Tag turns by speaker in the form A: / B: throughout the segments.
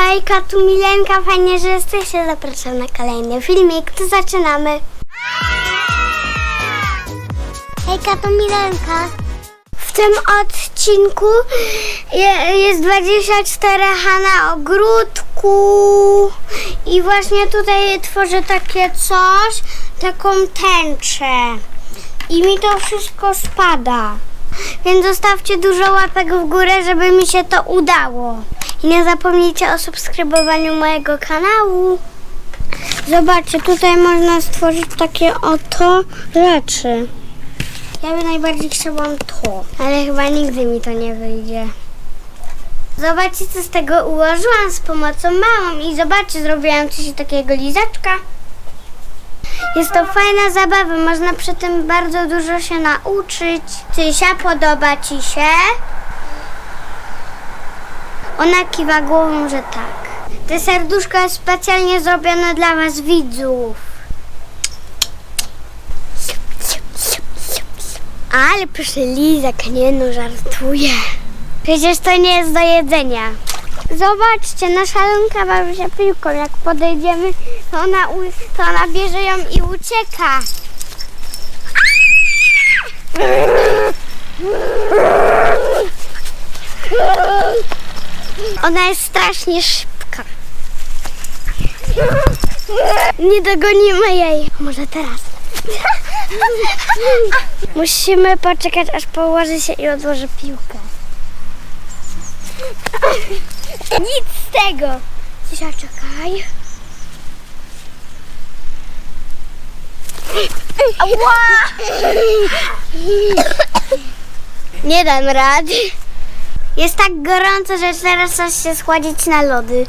A: Hejka, tu Milenka, fajnie, że jesteście. Zapraszam na kolejny filmik, to zaczynamy. Hejka, to Milenka. W tym odcinku je, jest 24 ha na ogródku i właśnie tutaj tworzę takie coś, taką tęczę i mi to wszystko spada. Więc zostawcie dużo łapek w górę, żeby mi się to udało. I nie zapomnijcie o subskrybowaniu mojego kanału. Zobaczcie, tutaj można stworzyć takie oto rzeczy. Ja bym najbardziej chciałam to, ale chyba nigdy mi to nie wyjdzie. Zobaczcie, co z tego ułożyłam z pomocą mamą i zobaczcie, zrobiłam coś takiego lizaczka. Jest to fajna zabawa, można przy tym bardzo dużo się nauczyć. Cysia, podoba Ci się? Ona kiwa głową, że tak. Te serduszko jest specjalnie zrobione dla Was widzów. Ale proszę Lizak, nie no, żartuję. Przecież to nie jest do jedzenia. Zobaczcie, nasza Lunka bawi się piłką. Jak podejdziemy, to ona, to ona bierze ją i ucieka. Ona jest strasznie szybka. Nie dogonimy jej. Może teraz. Musimy poczekać, aż położy się i odłoży piłkę. Nic z tego. Cisia, czekaj. Nie dam rady. Jest tak gorąco, że teraz coś się schładzić na lody.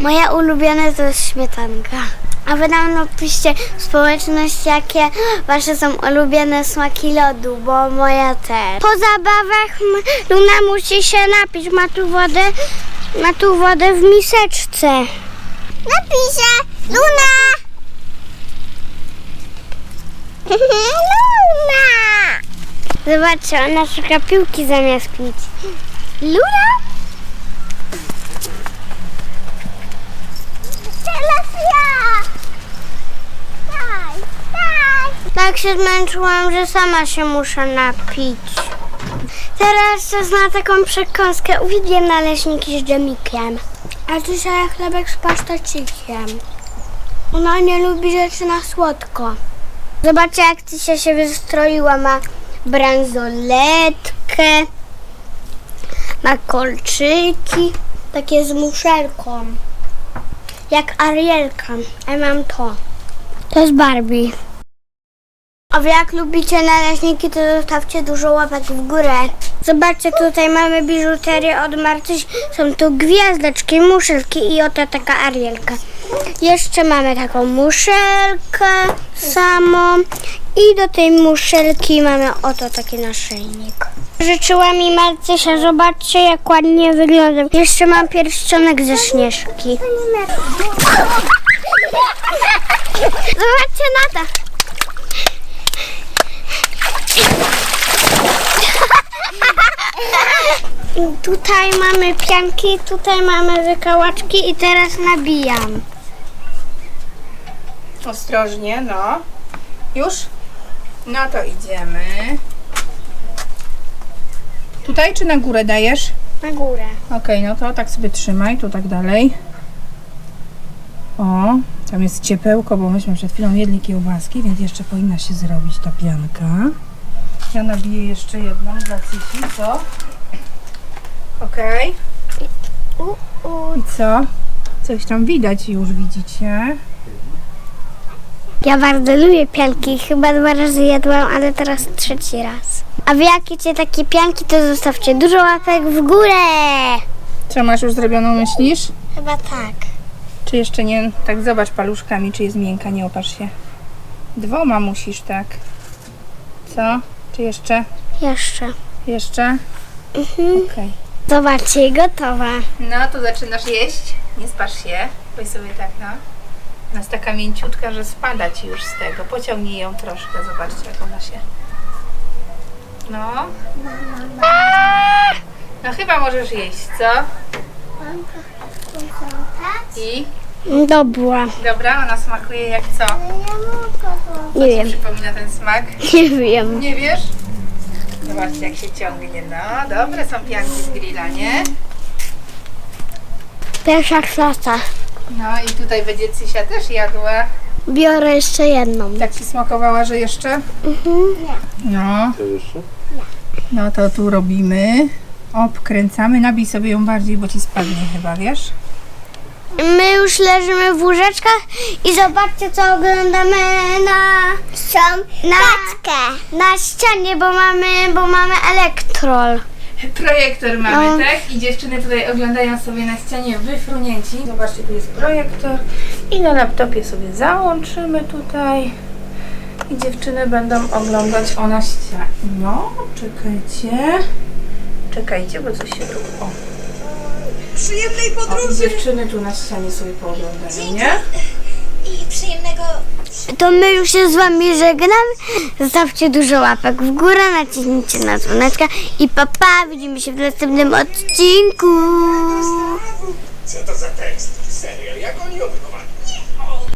A: Moja ulubiona to jest śmietanka. A wy nam napiszcie w społeczności, jakie wasze są ulubione smaki lodu, bo moja też. Po zabawach Luna musi się napić. Ma tu wodę, ma tu wodę w miseczce. Napiszę! Luna! Luna! Zobaczcie, ona szuka piłki zamiast pić. Luna? Teraz ja! Daj, daj! Tak się zmęczyłam, że sama się muszę napić. Teraz czas na taką przekąskę. Uwielbiam naleśniki z dżemikiem. A dzisiaj chlebek z pasztecikiem. Ona nie lubi rzeczy na słodko. Zobaczcie, jak Tysia się wystroiła. Ma bransoletkę, ma kolczyki, takie z muszelką. Jak Arielka. A ja mam to. To jest Barbie. A wy jak lubicie naleśniki, to zostawcie dużo łapek w górę. Zobaczcie, tutaj mamy biżuterię od Marcyś. Są tu gwiazdeczki, muszelki i oto taka Arielka. Jeszcze mamy taką muszelkę samą i do tej muszelki mamy oto taki naszyjnik. Życzyła mi Marcysia, zobaczcie jak ładnie wygląda. Jeszcze mam pierścionek ze śnieżki. Zobaczcie na to. Tutaj mamy pianki, tutaj mamy wykałaczki i teraz nabijam.
B: Ostrożnie, no. Już? No to idziemy. Tutaj czy na górę dajesz?
A: Na górę.
B: Okej, no to tak sobie trzymaj, tu tak dalej. O, tam jest ciepełko, bo myśmy przed chwilą jedli kiełbaski, więc jeszcze powinna się zrobić ta pianka. Ja nabiję jeszcze jedną dla Cysi, co? Okej. I co? Coś tam widać już, widzicie?
A: Ja bardzo lubię pianki. Chyba dwa razy jadłam, ale teraz trzeci raz. A wy jak jecie takie pianki, to zostawcie dużo łapek w górę.
B: Co masz już zrobioną, myślisz?
A: Chyba tak.
B: Czy jeszcze nie? Tak zobacz paluszkami, czy jest miękka, nie opatrz się. Dwoma musisz, tak. Co? Czy jeszcze?
A: Jeszcze.
B: Jeszcze?
A: Mhm.
B: Okej.
A: Zobaczcie, gotowa.
B: No, to zaczynasz jeść. Nie spasz się. Weź sobie tak, no. Ona jest taka mięciutka, że spada ci już z tego. Pociągnij ją troszkę, zobaczcie jak ona się... No. No chyba możesz jeść, co? I
A: Dobra.
B: dobra, ona smakuje jak co?
A: Nie wiem,
B: Przypomina ten smak?
A: nie wiem.
B: Nie wiesz? Zobaczcie jak się ciągnie. No, dobre są pianki z grilla, nie?
A: Pierwsza klasa.
B: No i tutaj będzie Cysia też jadła.
A: Biorę jeszcze jedną.
B: Tak ci smakowała, że jeszcze?
A: Mhm.
B: No,
C: To jeszcze?
B: no to tu robimy. Obkręcamy. Nabij sobie ją bardziej, bo ci spadnie chyba, wiesz?
A: My już leżymy w łóżeczkach i zobaczcie co oglądamy na na, na ścianie, bo mamy, bo mamy elektrol.
B: Projektor mamy,
A: No.
B: tak? I dziewczyny tutaj oglądają sobie na ścianie wyfrunięci. Zobaczcie, tu jest projektor. I na laptopie sobie załączymy tutaj. I dziewczyny będą oglądać o na ścianie. No, czekajcie. Czekajcie, bo coś się tu... O.
D: Przyjemnej
B: o i
D: podróży
B: dziewczyny tu na ścianie sobie pooglądają, nie?
D: i przyjemnego
A: To my już się z wami żegnamy. Zostawcie dużo łapek w górę, naciśnijcie na dzwoneczka i papa, widzimy się w następnym odcinku.
E: Co to za tekst? Serio, jak oni ją?